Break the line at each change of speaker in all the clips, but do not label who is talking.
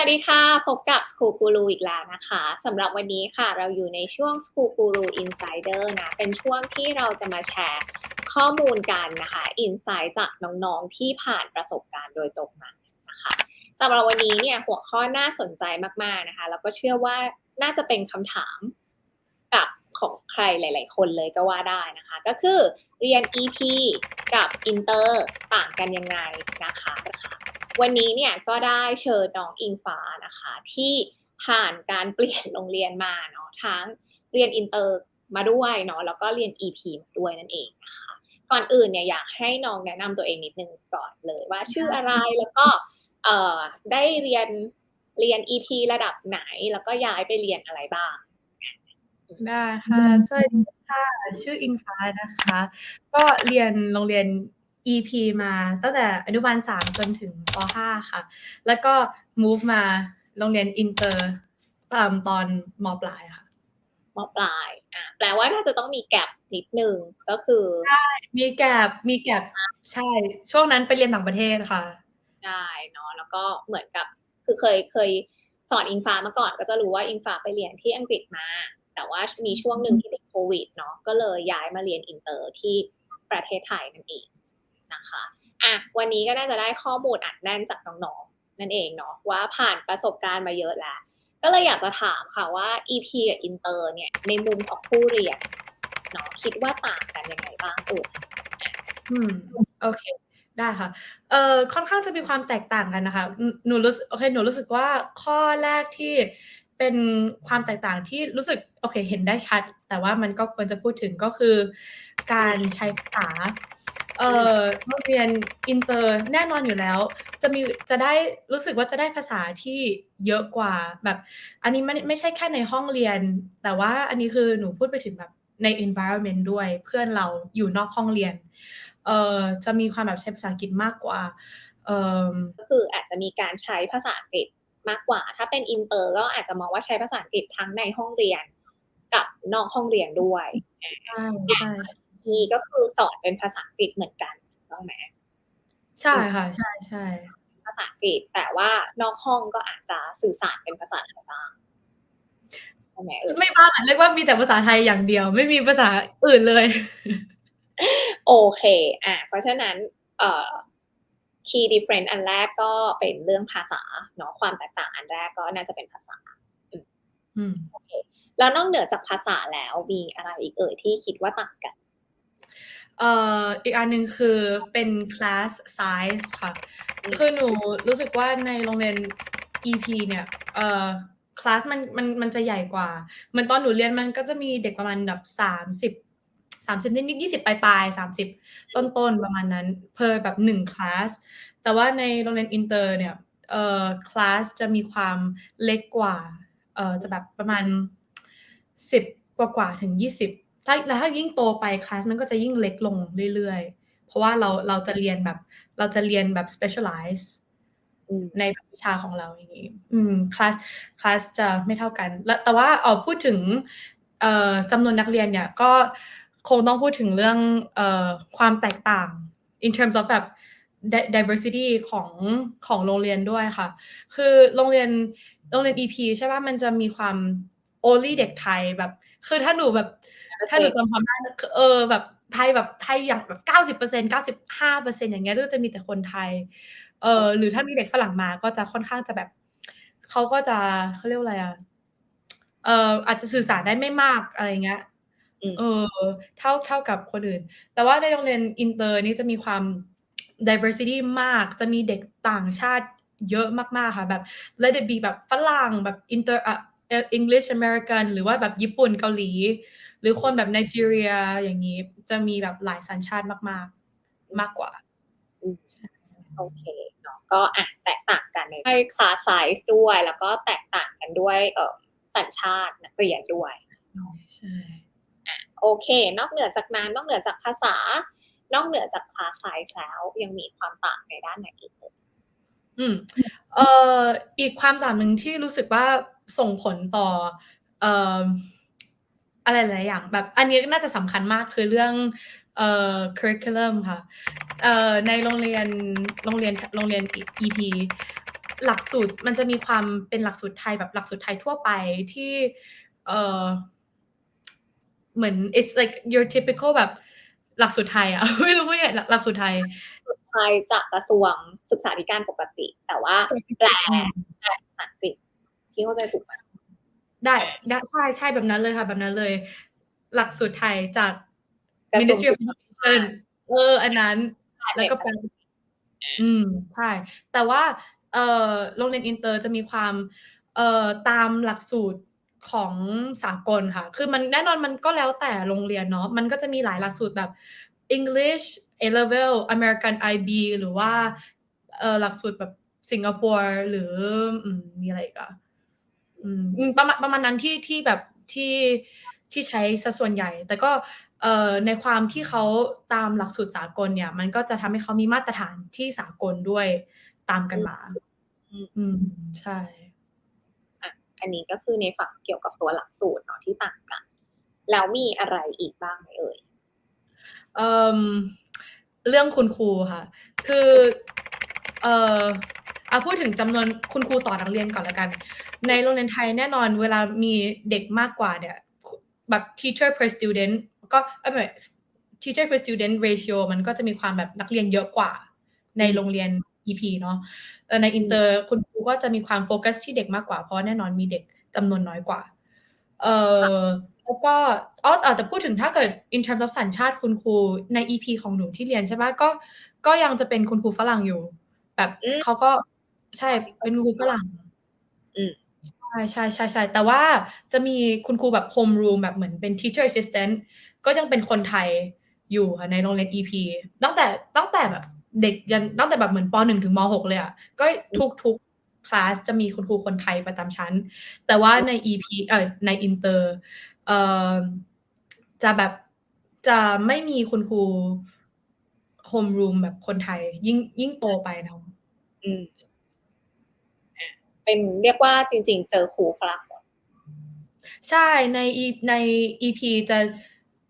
วัสดีค่ะ พบกับ School Guru อีกแล้วนะคะสำหรับวันนี้ค่ะเราอยู่ในช่วง School Guru Insider นะเป็นช่วงที่เราจะมาแชร์ข้อมูลกันนะคะอินไซต์จากน้องๆที่ผ่านประสบการณ์โดยตรงมานะคะสำหรับวันนี้เนี่ยหัวข้อน่าสนใจมากๆนะคะแล้วก็เชื่อว่าน่าจะเป็นคำถามกับของใครหลาย ๆ คนเลยก็ว่าได้นะคะ ก็คือเรียน EP กับอินเตอร์ต่างกันยังไงนะคะ วันนี้เนี่ยก็ได้เชิญน้องอิงฟ้านะคะ ที่ผ่านการเปลี่ยนโรงเรียนมาเนาะทั้งเรียนอินเตอร์มาด้วยเนาะแล้วก็เรียน EP มาด้วยนั่นเองนะคะ ก่อนอื่นเนี่ยอยากให้น้องแนะนำตัวเองนิดนึงก่อนเลยว่าชื่ออะไรแล้วก็เอ่อได้เรียนเรียน EP ระดับไหนแล้วก็ย้ายไปเรียนอะไรบ้าง
ได้ค่ะสวัสดีค่ะ ชื่ออิงฟ้านะคะ ก็เรียนโรงเรียน EP มาตั้งแต่อนุบาล3จนถึงป .5 ค่ะ แล้วก็ move มาโรงเรียนอินเตอร์ตอนมปลายค่ะ
มปลายอะแปลว่าน่าจะต้องมีแกลบนิดนึงก็คือ
มีแกบมีแกบใช่ ช่วงนั้นไปเรียนต่างประเทศค่ะ
ได้เนาะแล้วก็เหมือนกับคือเคยเคยสอนอิงฟ้ามาก่อน ก็จะรู้ว่าอิงฟ้าไปเรียนที่อังกฤษมา แต่ว่ามีช่วงหนึ่งที่ติดโควิดเนาะก็เลยย้ายมาเรียนอินเตอร์ที่ประเทศไทยนั่นเอง นะคะอะวันนี้ก็น่าจะได้ข้อมูลอัดแน่นจากน้องๆนั่นเองเนาะว่าผ่านประสบการณ์มาเยอะแล้ว ก็เลยอยากจะถามค่ะว่า EP กับอินเตอร์เนี่ยในมุมของผู้เรียนเนาะคิดว่าต่างกันยังไงบ้างเออ
อืมโอเคได้ค่ะ เอ่อ ค่อนข้างจะมีความแตกต่างกันนะคะ หนูรู้โอเค หนูรู้สึกว่าข้อแรกที่เป็นความแตกต่างที่รู้สึกโอเค เห็นได้ชัด แต่ว่ามันก็ควรจะพูดถึงก็คือ การใช้ภาษา เอ่อ โรงเรียนอินเตอร์แน่นอนอยู่แล้ว จะมี จะได้ รู้สึกว่าจะได้ภาษาที่เยอะกว่าแบบ อันนี้มันไม่ใช่แค่ในห้องเรียน แต่ว่าอันนี้คือหนูพูดไปถึงแบบใน environment ด้วย เพื่อนเราอยู่นอกห้องเรียน เอ่อ จะมีความแบบใช้ภาษาอังกฤษมากกว่า เอ่อ
ก็คืออาจจะมีการใช้ภาษาอังกฤษมากกว่า ถ้าเป็นอินเตอร์ก็อาจจะมองว่าใช้ภาษาอังกฤษทั้งในห้องเรียน กับนอกห้องเรียนด้วย
ใช่ใช่
นี่ก็คือสอนเป็นภาษาอังกฤษเหมือนกันถูกต้องไหม
ใช่ค่ะ ใช่ใช่
ภาษาอังกฤษแต่ว่านอกห้องก็อาจจะสื่อสารเป็นภาษาไทยบ้างใช่ไหมเออ
ไม่บ้างอะเรียกว่ามีแต่ภาษาไทยอย่างเดียว ไม่มีภาษาอื่นเลย
โอเค อะ เพราะฉะนั้นเอ่อ key difference อันแรกก็เป็นเรื่องภาษาเนาะความแตกต่างอันแรกก็น่าจะเป็นภาษา
อืม
โอเคแล้วนอกเหนือจากภาษาแล้วมีอะไรอีกเอ่ยที่คิดว่าต่างกัน
เอ่ออีกอันหนึ่งคือเป็น class size ค่ะ คือหนูรู้สึกว่าในโรงเรียน EP เนี่ยเอ่อคลาสมันมันมันจะใหญ่กว่า เหมือนตอนหนูเรียนมันก็จะมีเด็กประมาณแบบสามสิบสามสิบนิดๆยี่สิบปลายๆสามสิบต้นๆ ประมาณนั้น เพอแบบหนึ่งคลาส แต่ว่าในโรงเรียนอินเตอร์เนี่ยเอ่อคลาสจะมีความเล็กกว่าเอ่อจะแบบประมาณสิบกว่าๆถึงยี่สิบ ถ้าแล้วถ้ายิ่งโตไปคลาสมันก็จะยิ่งเล็กลงเรื่อยๆ เพราะว่าเราเราจะเรียนแบบ เราจะเรียนแบบ specialize
อืม
ในแบบวิชาของเราอย่างนี้อืมคลาสคลาสจะไม่เท่ากัน แล้วแต่ว่าเออพูดถึงเอ่อจำนวนนักเรียนเนี่ยก็คงต้องพูดถึงเรื่องเอ่อความแตกต่าง in terms of แบบ di- diversity ของของโรงเรียนด้วยค่ะ คือโรงเรียนโรงเรียน EP ใช่ป่ะมันจะมีความ only เด็กไทยแบบ คือถ้าหนูแบบ ถ้าหนูจำความได้คือเออแบบไทยแบบไทยอย่างแบบเก้าสิบเปอร์เซ็นเก้าสิบห้าเปอร์เซ็นอย่างเงี้ยก็จะมีแต่คนไทย เออหรือถ้ามีเด็กฝรั่งมาก็จะค่อนข้างจะแบบเขาก็จะเขาเรียกว่าอะไรอะเอออาจจะสื่อสารได้ไม่มากอะไรเงี้ย
อืม
เออเท่าเท่ากับคนอื่น แต่ว่าในโรงเรียนอินเตอร์นี่จะมีความ diversity มาก จะมีเด็กต่างชาติเยอะมากๆค่ะแบบ let it be แบบฝรั่งแบบ inter อะ English American หรือว่าแบบญี่ปุ่นเกาหลีห รือคนแบบไนจีเรียอย่างนี้จะมีแบบหลายสัญชาติมากๆ มากกว่า
โอเคเนาะก็อะแตกต่างกันในคลาสไซส์ด้วย แล้วก็แตกต่างกันด้วยเอ่อสัญชาตินักเรียนด้วย
ใช่
โอเค นอกเหนือจากนั้นนอกเหนือจากภาษา นอกเหนือจากคลาสไซส์แล้วยังมีความต่างในด้านไหนอีกเอ่ย
อืมเอ่ออีกความต่างหนึ่งที่รู้สึกว่าส่งผลต่อเอ่อ อะไรหลายอย่าง แบบอันนี้น่าจะสำคัญมากคือเรื่องเอ่อ curriculum ค่ะเอ่อในโรงเรียนโรงเรียนโรงเรียน EP หลักสูตรมันจะมีความเป็นหลักสูตรไทยแบบหลักสูตรไทยทั่วไปที่เออเหมือน it's like your typical แบบหลักสูตรไทยอะไม่รู้ว่าไงหลักหลักสูตรไทย
ไทยจากกระทรวงศึกษาธิการปกติ แต่ว่าแปลแปลภาษาอังกฤษพี่เข้าใจถูกไหม
ได้ได้ใช่ใช่แบบนั้นเลยค่ะ แบบนั้นเลย หลักสูตรไทยจาก
กระทรวง
Ministry of
ศึกษา
Education เออ อันนั้น แล้วก็แปลอืม ใช่ แต่ว่า เอ่อโรงเรียนอินเตอร์จะมีความ เอ่อตามหลักสูตรของสากลค่ะ คือมันแน่นอนมันก็แล้วแต่โรงเรียนเนาะ มันก็จะมีหลายหลักสูตรแบบ English A level American IB หรือว่า เอ่อหลักสูตรแบบสิงคโปร์หรืออืมมีอะไรอีกอะอืมอืม ประมาณประมาณนั้นที่ที่แบบที่ที่ใช้ซะส่วนใหญ่ แต่ก็เอ่อในความที่เขาตามหลักสูตรสากลเนี่ย มันก็จะทำให้เขามีมาตรฐานที่สากลด้วยตามกันมา อืมใช่
อันนี้ก็คือในฝั่งเกี่ยวกับตัวหลักสูตรเนาะที่ต่างกัน แล้วมีอะไรอีกบ้างไหมเอ่ย
เอ่อเรื่องคุณครูค่ะ คือ เอ่อ เอาพูดถึงจำนวนคุณครูต่อนักเรียนก่อนละกัน ในโรงเรียนไทยแน่นอนเวลามีเด็กมากกว่าเนี่ยแบบ teacher per student ก็เอ้ยไม่ teacher per student ratio มันก็จะมีความแบบนักเรียนเยอะกว่า ในโรงเรียน EP เนาะแต่ในอินเตอร์คุณครูก็จะมีความโฟกัสที่เด็กมากกว่า เพราะแน่นอนมีเด็กจำนวนน้อยกว่า เอ่อแล้วก็อ๋อเอ่อแต่พูดถึงถ้าเกิด in terms of สัญชาติคุณครูใน EP ของหนูที่เรียนใช่ปะก็ ก็ยังจะเป็นคุณครูฝรั่งอยู่ แบบ
อืม
เขาก็ ใช่ เป็นคุณครูฝรั่ง
อืม
ใช่ใช่ใช่ใช่แต่ว่าจะมีคุณครูแบบ home room แบบเหมือนเป็น teacher assistant ก็ยังเป็นคนไทยอยู่ค่ะในโรงเรียน EP ตั้งแต่ตั้งแต่แบบเด็กยันตั้งแต่แบบเหมือนป .1 ถึงม .6 เลยอะก็ทุกทุกคลาสจะมีคุณครูคนไทยประจำชั้น แต่ว่าใน EP เอ่อในอินเตอร์เอ่อจะแบบจะไม่มีคุณครูโฮมรูมแบบคนไทย ยิ่งยิ่งโตไปเนาะ
อืมอะ เป็นเรียกว่าจริง ๆ เจอครูฝรั่งหมด
ใช่ใน E ใน EP จะ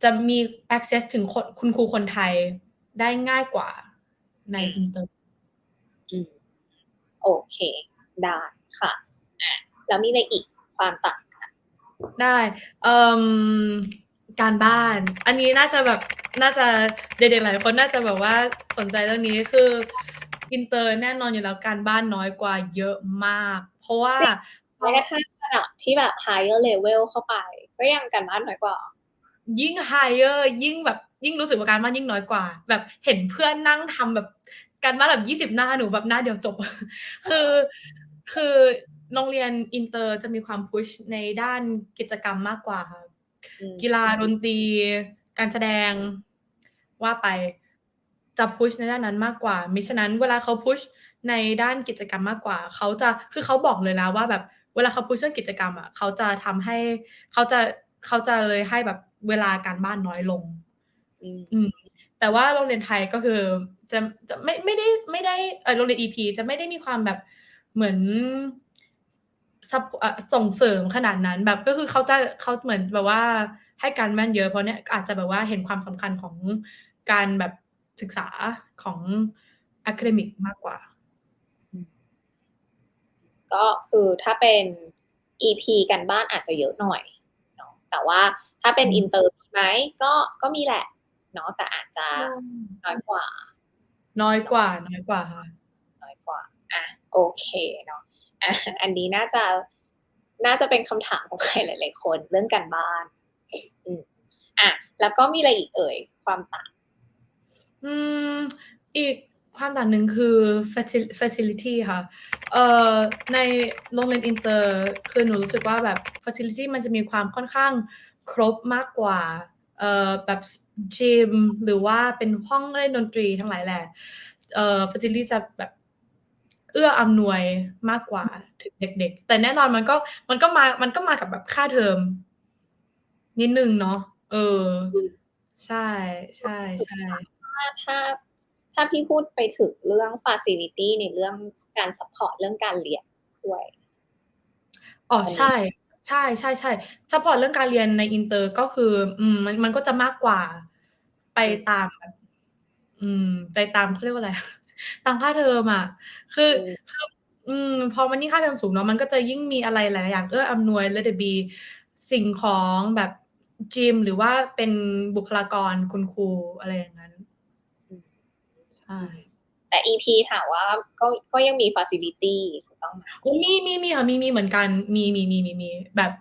จะมี access ถึงคนคุณครูคนไทยได้ง่ายกว่าในอินเตอร์
อืมโอเค ได้ค่ะอะแล้วมีอะไรอีกความต่างกัน
ได้เอ่มการบ้าน อันนี้น่าจะแบบน่าจะเด็กๆหลายคนน่าจะแบบว่าสนใจเรื่องนี้คือ อินเตอร์แน่นอนอยู่แล้วการบ้านน้อยกว่าเยอะมาก เพราะว่า
แม้กระทั่งระดับที่แบบ higher level เข้าไป ก็ยังกันบ้านน้อยกว่า
ยิ่ง higher ยิ่งแบบยิ่งรู้สึกว่าการบ้านยิ่งน้อยกว่า แบบเห็นเพื่อนนั่งทำแบบการบ้านแบบยี่สิบหน้าหนูแบบหน้าเดียวจบ คือคือโรงเรียนอินเตอร์จะมีความพุชในด้านกิจกรรมมากกว่าค่ะ
อืม
กีฬาดนตรี การแสดงว่าไป จะพุชในด้านนั้นมากกว่ามิฉะนั้นเวลาเขาพุชในด้านกิจกรรมมากกว่า เขาจะคือเขาบอกเลยนะว่าแบบเวลาเขาพุชเรื่องกิจกรรมอะเขาจะทำให้เขาจะเขาจะเลยให้แบบเวลาการบ้านน้อยลง
อืม
อืมแต่ว่าโรงเรียนไทยก็คือจะจะไม่ไม่ได้ไม่ได้เออโรงเรียน EP จะไม่ได้มีความแบบเหมือนซับเอ่อส่งเสริมขนาดนั้น แบบก็คือเขาจะเขาเหมือนแบบว่าให้การบ้านเยอะเพราะเนี่ยอาจจะแบบว่าเห็นความสำคัญของการแบบ ศึกษาของ academic มากกว่า
ก็คือถ้าเป็น EP กันบ้านอาจจะเยอะหน่อยเนาะแต่ว่าถ้าเป็น
อืม
อินเตอร์มีไหมก็ก็มีแหละเนาะแต่อาจจะน้อยกว่า
น้อยกว่า น้อยกว่าค่ะ
น้อยกว่าอะโอเคเนาะอะอันนี้น่าจะน่าจะเป็นคำถามของใครหลาย ๆ คนเรื่องการบ้าน อืมอะแล้วก็มีอะไรอีกเอ่ย ความต่าง
อืม อีกความต่างหนึ่งคือ facil- facility ค่ะ เอ่อ ในโรงเรียนอินเตอร์ คือหนูรู้สึกว่าแบบ facility มันจะมีความค่อนข้างครบมากกว่า เอ่อ แบบจิมหรือว่าเป็นห้องเล่นดนตรีทั้งหลายแหละ เอ่อ facility จะแบบเอื้ออำนวยมากกว่าถึงเด็ก ๆ แต่แน่นอนมันก็มันก็มา มันก็มากับแบบค่าเทอม นิดนึงเนาะ เออ ใช่ ใช่ ใช่า
ถ้าถ้าพี่พูดไปถึงเรื่อง facility ในเรื่องการ support เรื่องการเรียนด้วย
อ๋อ
อันนี้
ใช่ใช่ใช่ใช่ซัพพอร์ตเรื่องการเรียนในอินเตอร์ก็คือ อืมมันมันก็จะมากกว่าไปตามแบบอืม ไปตามเขาเรียกว่าอะไรตามค่าเทอมอะคือ
อืม
คืออืม พอมันยิ่งค่าเทอมสูงเนาะมันก็จะยิ่งมีอะไรหลายๆอย่างเอื้ออำนวยและเดบีสิ่งของแบบจิมหรือว่าเป็นบุคลากรคุณครูอะไรอย่างนั้น
อืม
ใช่
แต่ EP ถามว่าก็ก็ยังมี facility ถูกต้องไหม
โอ้มีมีมีค่ะมีมีเหมือนกันมีมีมีมีมีแบบ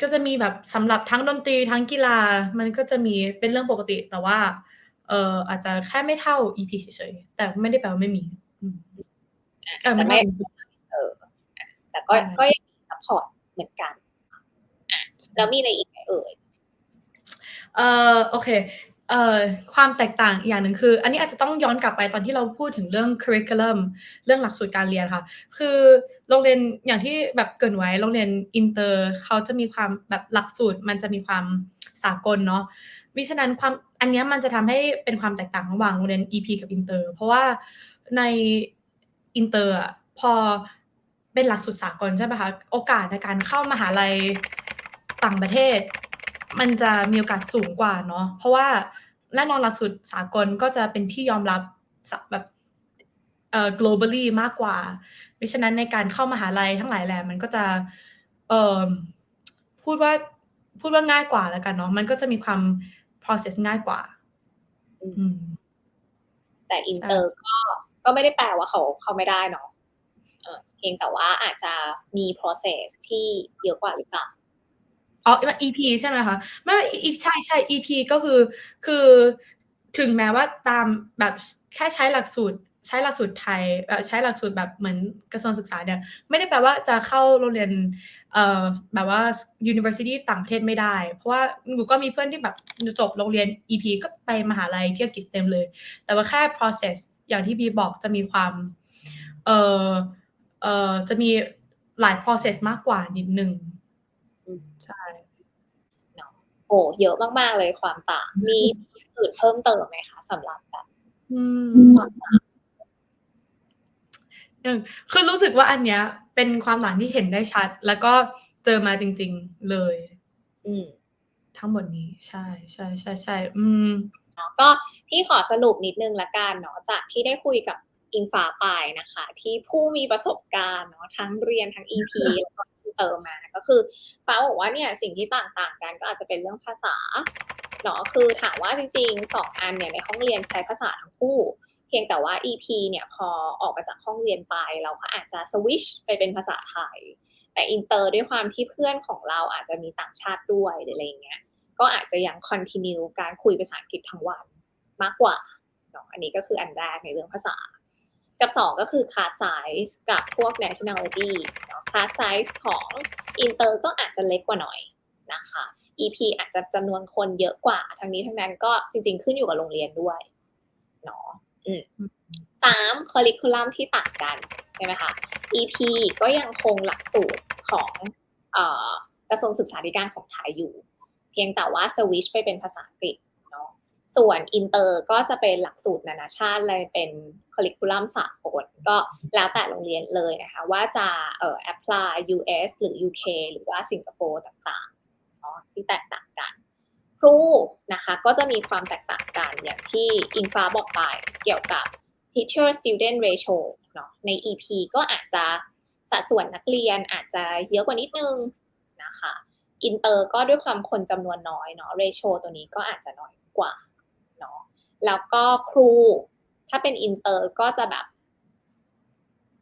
ก็จะมีแบบสำหรับทั้งดนตรีทั้งกีฬา มันก็จะมีเป็นเรื่องปกติแต่ว่า เอ่ออาจจะแค่ไม่เท่า EP เฉยๆแต่ไม่ได้แปลว่าไม่มีอืมเออ
แต่
ไม่
ไม่
เท่า
เอออะแต่ก็
ใช่
ก็ยังมี support เหมือนกันอะแล้วมีอะไรอีกไหมเอ่ย
เอ่อโอเค เอ่อความแตกต่างอีกอย่างหนึ่งคือ อันนี้อาจจะต้องย้อนกลับไปตอนที่เราพูดถึงเรื่อง curriculum เรื่องหลักสูตรการเรียนค่ะ คือโรงเรียนอย่างที่แบบเกินไว้โรงเรียนอินเตอร์เขาจะมีความแบบหลักสูตร มันจะมีความสากลเนาะมิฉะนั้นความอันนี้มันจะทำให้เป็นความแตกต่างระหว่างโรงเรียน EP กับอินเตอร์เพราะว่าในอินเตอร์อะพอเป็นหลักสูตรสากลใช่ไหมคะโอกาสในการเข้ามหาลัยต่างประเทศ มันจะมีโอกาสสูงกว่าเนาะเพราะว่าแน่นอนหลักสูตรสากลก็จะเป็นที่ยอมรับสะแบบเอ่อ globally มากกว่ามิฉะนั้นในการเข้ามหาลัยทั้งหลายแหล่มันก็จะเอ่อพูดว่าพูดว่าง่ายกว่าแล้วกันเนาะมันก็จะมีความ process ง่ายกว่าอืม
แต่อินเตอร์ก็ก็ไม่ได้แปลว่าเขาเขาไม่ได้เนาะเออเพียงแต่ว่าอาจจะมี process ที่เยอะกว่าหรือเปล่า
อ๋อ EP ใช่ไหมคะ ไม่ไม่ใช่ใช่ EP ก็คือคือถึงแม้ว่าตามแบบแค่ใช้หลักสูตร ใช้หลักสูตรไทยใช้หลักสูตรแบบเหมือนกระทรวงศึกษาเนี่ยไม่ได้แปลว่าจะเข้าโรงเรียนเอ่อแบบว่า university ต่างประเทศไม่ได้ เพราะว่าหนูก็มีเพื่อนที่แบบจบโรงเรียน EP ก็ไปมหาลัยที่อังกฤษเต็มเลย แต่ว่าแค่ process อย่างที่บีบอกจะมีความเอ่อเอ่อจะมีหลาย process มากกว่านิดนึง
โอ้เยอะมากๆเลยความต่าง มีอื่นเพิ่มเติมไหมคะสำหรับแบบ
อืมอย่างคือรู้สึกว่าอันเนี้ย เป็นความต่างที่เห็นได้ชัด แล้วก็เจอมาจริง ๆเลย
อืม
ทั้งหมดนี้ใช่ใช่ใช่ใช่อืม
เนาะก็พี่ขอสรุปนิดนึงละกันเนาะจากที่ได้คุยกับอิงฟ้าไปนะคะ ที่ผู้มีประสบการณ์เนาะทั้งเรียนทั้ง EP แล้วก็ เติมมาก็คือฟ้าบอกว่าเนี่ยสิ่งที่ต่างๆกันก็อาจจะเป็นเรื่องภาษาเนาะคือถามว่าจริงๆสองอันเนี่ยในห้องเรียนใช้ภาษาทั้งคู่ เพียงแต่ว่า EP เนี่ยพอออกมาจากห้องเรียนไป เราก็อาจจะสวิชไปเป็นภาษาไทย แต่อินเตอร์ด้วยความที่เพื่อนของเราอาจจะมีต่างชาติด้วยหรืออะไรเงี้ยก็อาจจะยังคอนติเนียการคุยภาษาอังกฤษทั้งวันมากกว่าเนาะอันนี้ก็คืออันแรกในเรื่องภาษา กับสองก็คือ class size กับพวก nationality เนาะ class size ของ inter ก็อาจจะเล็กกว่าหน่อยนะคะ EP อาจจะจำนวนคนเยอะกว่าทั้งนี้ทั้งนั้นก็จริง ๆ ขึ้นอยู่กับโรงเรียนด้วยเนาะอืสาม curriculum ที่ต่างกันใช่ไหมคะ EP ก็ยังคงหลักสูตรของกระทรวงศึกษาธิการของไทยอยู่ เพียงแต่ว่าสวิชไปเป็นภาษาอังกฤษ ส่วนอินเตอร์ก็จะเป็นหลักสูตรนานาชาติเลยเป็นคอริคูลัมสากลก็แล้วแต่โรงเรียนเลยนะคะ ว่าจะเอ่อ apply US หรือ UK หรือว่าสิงคโปร์ต่างๆเนาะที่แตกต่างกัน ครูนะคะก็จะมีความแตกต่างกันอย่างที่อิงฟ้าบอกไปเกี่ยวกับ teacher student ratio เนาะใน EP ก็อาจจะสัดส่วนนักเรียนอาจจะเยอะกว่านิดนึงนะคะอินเตอร์ก็ด้วยความคนจำนวนน้อยเนาะเรโชตัวนี้ก็อาจจะน้อยกว่า แล้วก็ครู ถ้าเป็นอินเตอร์ก็จะแบบ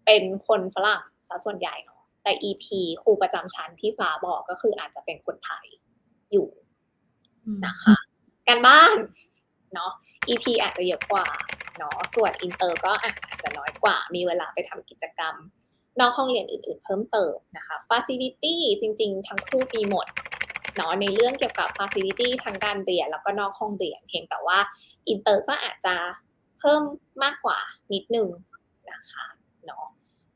เป็นคนฝรั่งซะส่วนใหญ่เนาะแต่ EP ครูประจำชั้นที่ฟ้าบอกก็คืออาจจะเป็นคนไทยอยู่นะคะ การบ้านเนาะ EP อาจจะเยอะกว่าเนาะส่วนอินเตอร์ก็อาจจะน้อยกว่า มีเวลาไปทำกิจกรรม นอกห้องเรียนอื่น ๆ เพิ่มเติมนะคะ Facility จริง ๆ ทั้งคู่มีหมดเนาะในเรื่องเกี่ยวกับ Facility ทั้งการเรียนแล้วก็นอกห้องเรียน เพียงแต่ว่า อินเตอร์ก็อาจจะเพิ่มมากกว่านิดนึงนะคะเนาะ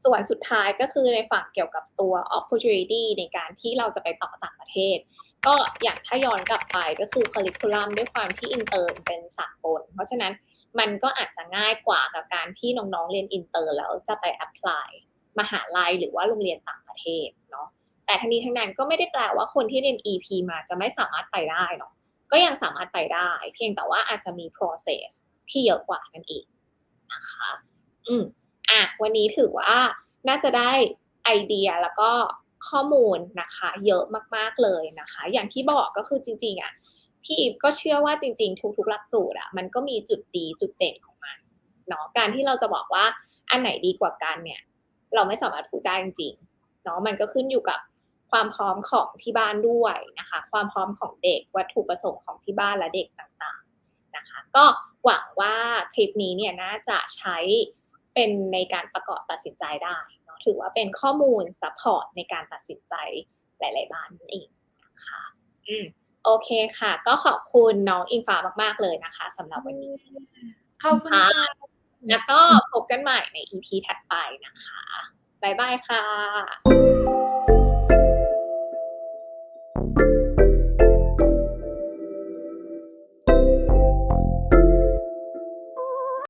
ส่วนสุดท้ายก็คือในฝั่งเกี่ยวกับตัว opportunity ในการที่เราจะไปต่อต่างประเทศ ก็อย่างถ้าย้อนกลับไปก็คือค u ริคูลัมด้วยความที่อินเตอร์เป็นสากล เพราะฉะนั้นมันก็อาจจะง่ายกว่ากับการที่น้องๆเรียนอินเตอร์แล้วจะไปแอพพลายมหาลัยหรือว่าโรงเรียนต่างประเทศเนาะแต่ทั้งนี้ทั้งนั้นก็ไม่ได้แปลว่าคนที่เรียน EP มาจะไม่สามารถไปได้เนาะ ก็ยังสามารถไปได้ เพียงแต่ว่าอาจจะมี process ที่เยอะกว่านั่นเองนะคะ อืมอะวันนี้ถือว่าน่าจะได้ไอเดียแล้วก็ข้อมูลนะคะ เยอะมากๆเลยนะคะ อย่างที่บอกก็คือจริงๆอะพี่อีฟก็เชื่อว่าจริง ๆ ทุกๆหลักสูตรอะมันก็มีจุดดีจุดเด่นของมันเนาะการที่เราจะบอกว่าอันไหนดีกว่ากันเนี่ย เราไม่สามารถพูดได้จริงๆเนาะมันก็ขึ้นอยู่กับ ความพร้อมของที่บ้านด้วยนะคะ ความพร้อมของเด็กวัตถุประสงค์ของที่บ้านและเด็กต่างๆนะคะ ก็หวังว่าคลิปนี้เนี่ยน่าจะใช้เป็นในการประกอบตัดสินใจได้เนาะถือว่าเป็นข้อมูลซัพพอร์ตในการตัดสินใจหลาย ๆ บ้านนั่นเองนะคะอืมโอเคค่ะ ก็ขอบคุณน้องอิงฟ้ามาก ๆ เลยนะคะสำหรับวันนี้
ขอบคุณค่ะ
แล้วก็พบกันใหม่ใน EP ถัดไปนะคะ บ๊ายบายค่ะ